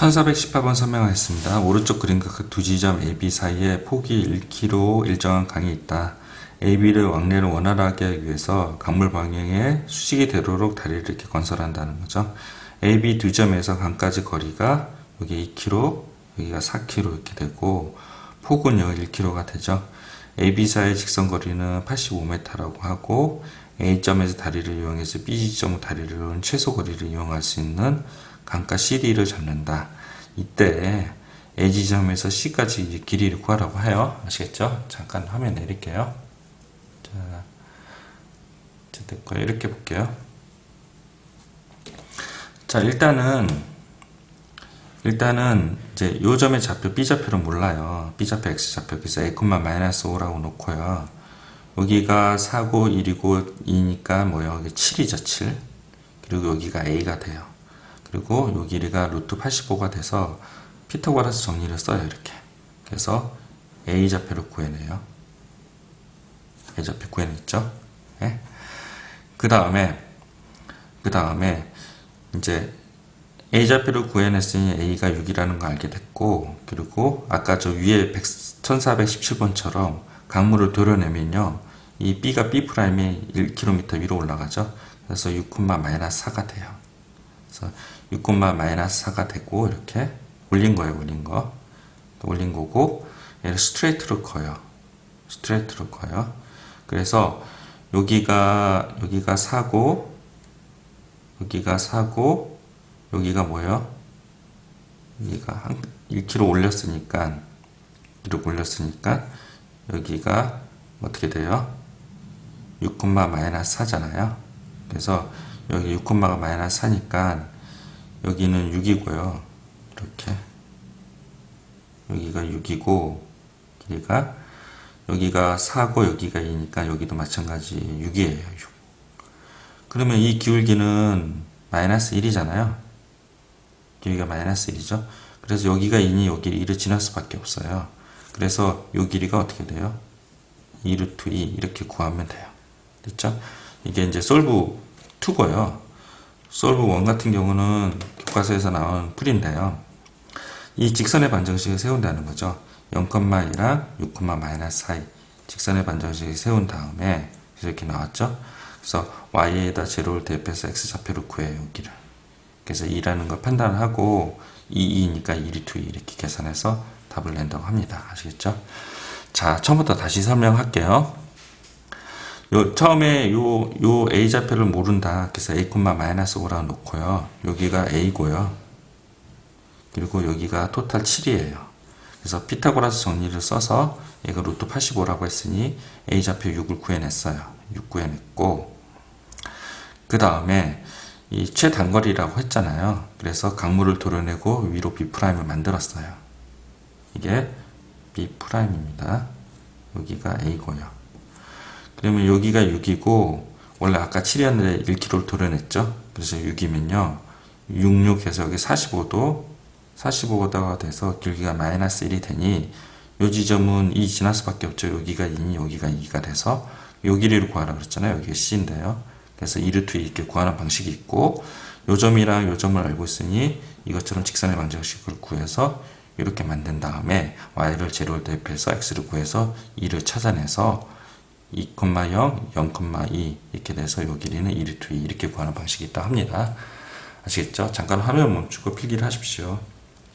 1418번 설명하겠습니다. 오른쪽 그림과 그 두 지점 AB 사이에 폭이 1km 일정한 강이 있다. AB를 왕래를 원활하게 하기 위해서 강물 방향에 수직이 되도록 다리를 이렇게 건설한다는 거죠. AB 두 점에서 강까지 거리가 여기 2km, 여기가 4km 이렇게 되고 폭은요 1km가 되죠. AB 사이의 직선 거리는 85m라고 하고 A점에서 다리를 이용해서 B지점 다리를 이용 최소 거리를 이용할 수 있는 강가 CD를 잡는다. 이때 A 지점에서 C까지 길이를 구하라고 해요. 아시겠죠? 잠깐 화면 내릴게요. 자, 자, 됐고요. 이렇게 볼게요. 자, 일단은 일단은 이제 요 점의 좌표 B 좌표를 몰라요. B 좌표 X 좌표 그래서 A, 마이너스 5라고 놓고요. 여기가 4고 1이고 2니까 뭐요? 여기 7이죠, 7. 그리고 여기가 A가 돼요. 그리고 요 길이가 루트 85가 돼서 피타고라스 정리를 써요, 이렇게. 그래서 A 좌표를 구해내요. A 좌표 구해냈죠? 예? 그 다음에, 그 다음에, 이제, A 좌표를 구해냈으니 A가 6이라는 거 알게 됐고, 그리고 아까 저 위에 100, 1417번처럼 강물을 도려내면요, 이 B가 B 프라임이 1km 위로 올라가죠. 그래서 6, 마이너스 4가 돼요. 그래서 6, 마이너스 4가 되고, 이렇게 올린 거예요, 올린 거. 올린 거고, 얘를 스트레이트로 커요. 스트레이트로 커요. 그래서 여기가, 여기가 4고, 여기가 4고, 여기가 뭐예요? 여기가 한 1kg 올렸으니까, 1kg 올렸으니까, 여기가 어떻게 돼요? 6, 마이너스 4잖아요. 그래서 여기 6, 가 마이너스 4니까, 여기는 6이고요. 이렇게. 여기가 6이고, 길이가, 여기가 4고 여기가 2니까 여기도 마찬가지 6이에요. 6. 그러면 이 기울기는 마이너스 1이잖아요. 여기가 마이너스 1이죠. 그래서 여기가 2니 여기 2를 지날 수밖에 없어요. 그래서 요 길이가 어떻게 돼요? 2루트 2 이렇게 구하면 돼요. 됐죠? 이게 이제 솔브 2고요. 솔브 1 같은 경우는 교과서에서 나온 풀인데요. 이 직선의 반정식을 세운다는 거죠. 0,2랑 6, 마이너스 사이 직선의 반정식을 세운 다음에 이렇게 나왔죠. 그래서 y에다 제로를 대입해서 x 좌표를 구해요. 여기를. 그래서 2라는 걸 판단을 하고 2, 2니까 1이 2 이렇게 계산해서 답을 낸다고 합니다. 아시겠죠? 자, 처음부터 다시 설명할게요. 요, 처음에 요, 요 A 좌표를 모른다. 그래서 A, 마이너스 5라고 놓고요. 여기가 A고요. 그리고 여기가 토탈 7이에요. 그래서 피타고라스 정리를 써서 얘가 루트 85라고 했으니 A 좌표 6을 구해냈어요. 6 구해냈고 그 다음에 이 최단거리라고 했잖아요. 그래서 강물을 도려내고 위로 B'을 만들었어요. 이게 B'입니다. 여기가 A고요. 그러면 여기가 6이고 원래 아까 7이었는데 1km를 도려냈죠. 그래서 6이면요. 66 해서 여기 45도 45도가 돼서 길기가 마이너스 1이 되니 요 지점은 2 지날 수밖에 없죠. 여기가 2니 여기가 2가 돼서 요 길이를 구하라 그랬잖아요. 여기가 C인데요. 그래서 2루트 이렇게 구하는 방식이 있고 요 점이랑 요 점을 알고 있으니 이것처럼 직선의 방정식을 구해서 이렇게 만든 다음에 y를 제로를 대입해서 x를 구해서 2를 찾아내서 2,0, 0,2 이렇게 돼서 요 길이는 2루트 2 이렇게 구하는 방식이 있다 합니다. 아시겠죠? 잠깐 화면 멈추고 필기를 하십시오.